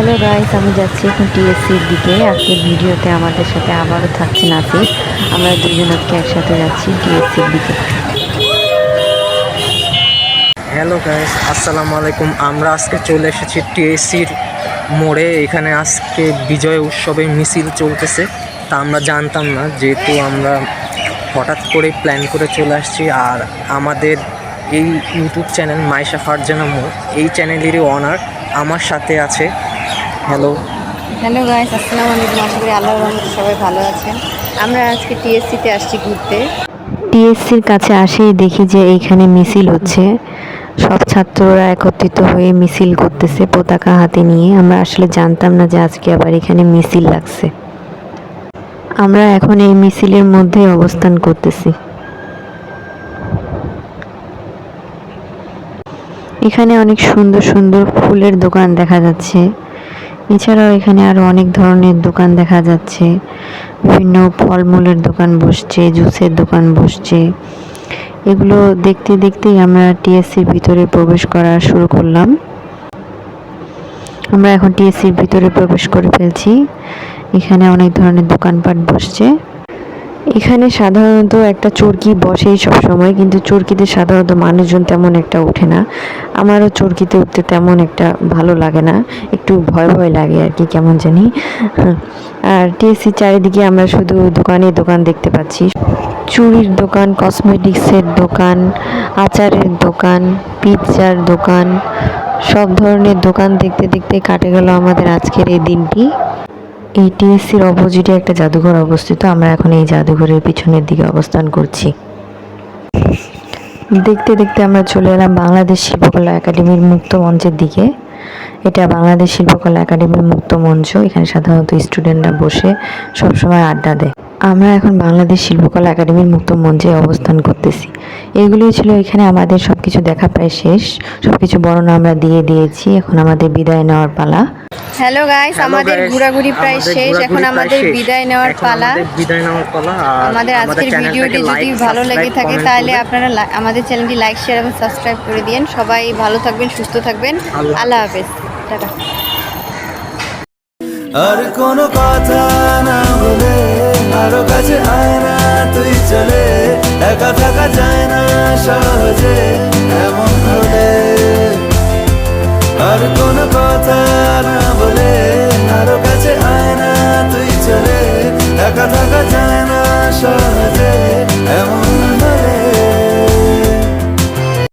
Hello guys আমি যাচ্ছি এখন টিএসসির দিকে। আজকের ভিডিওতে আমাদের সাথে আবারও থাকছে নাসির। আমরা দুজন আজকে একসাথে যাচ্ছি টিএসসির দিকে। হ্যালো গাইস আসসালামু আলাইকুম। আমরা আজকে চলে এসেছি টিএসসির মোড়ে। এখানে আজকে বিজয় উৎসবে মিছিল চলতেছে। তা আমরা জানতাম না, যেহেতু আমরা হঠাৎ করে প্ল্যান করে চলে আসছি। আর আমাদের এই ইউটিউব চ্যানেল মাইশা ফারজানা মোড়, এই চ্যানেলেরই অনার আমার সাথে আছে। হ্যালো হ্যালো গাইস আসসালামু আলাইকুম। আশা করি আল্লাহর রহমতে সবাই ভালো আছেন। আমরা আজকে টিএসসিতে আসছি ঘুরতে। টিএসসির কাছে আসেই দেখি যে এইখানে মিছিল হচ্ছে। সব ছাত্ররা একত্রিত হয়ে মিছিল করতেছে পতাকা হাতে নিয়ে। আমরা আসলে জানতাম না যে আজকে আবার এখানে মিছিল লাগছে। আমরা এখন এই মিছিলের মধ্যে অবস্থান করতেছি। এখানে অনেক সুন্দর সুন্দর ফুলের দোকান দেখা যাচ্ছে। এছাড়াও এখানে আরও অনেক ধরনের দোকান দেখা যাচ্ছে। বিভিন্ন ফলমূলের দোকান বসছে, জুসের দোকান বসছে। এগুলো দেখতে দেখতেই আমরা টিএসসির ভিতরে প্রবেশ করা শুরু করলাম। আমরা এখন টিএসসির ভিতরে প্রবেশ করে ফেলছি। এখানে অনেক ধরনের দোকানপাট বসছে। এখানে সাধারণত একটা চরকি বসেই সব সময় কিন্তু চরকিতে সাধারণত মানুষজন তেমন একটা ওঠে না। আমারও চরকিতে উঠতে তেমন একটা ভালো লাগে না। একটু ভয় ভয় লাগে আর কি, কেমন জানি। আর টিএসসি চারিদিকে আমরা শুধু দোকানে দোকান দেখতে পাচ্ছি। চুড়ির দোকান কসমেটিক্সের দোকান, আচারের দোকান পিৎজার দোকান, সব ধরনের দোকান দেখতে দেখতে কাটে গেল আমাদের আজকের এই দিনটি। এই টিএসসির অপোজিটে একটা জাদুঘর অবস্থিত। আমরা এখন এই জাদুঘরের পিছনের দিকে অবস্থান করছি। দেখতে দেখতে আমরা চলে এলাম বাংলাদেশ শিল্পকলা একাডেমির মুক্ত মঞ্চের দিকে। এটা বাংলাদেশ শিল্পকলা একাডেমির মুক্ত মঞ্চ। এখানে সাধারণত স্টুডেন্টরা বসে সবসময় আড্ডা দেয়। আমরা এখন বাংলাদেশ শিল্পকলা একাডেমির মুক্ত মঞ্চে অবস্থান করতেছি। এগুলোই ছিল এখানে আমাদের সব কিছু দেখা প্রায় শেষ। সব কিছু বর্ণনা আমরা দিয়ে দিয়েছি। এখন আমাদের বিদায় নেওয়ার পালা। হ্যালো গাইস আমাদের ঘোরাঘুরি প্রায় শেষ। এখন আমাদের বিদায় নেওয়ার পালা। আমাদের বিদায় নেওয়ার পালা আমাদের আজকের ভিডিওটি যদি ভালো লেগে থাকে তাহলে আপনারা আমাদের চ্যানেলটি লাইক শেয়ার এবং সাবস্ক্রাইব করে দিন সবাই ভালো থাকবেন সুস্থ থাকবেন। আল্লাহ আল্লাহ হাফেজ। টাটা। আর কোনো কথা না বলে একা থাকা যায় না সহজে এমন হলে আর কোন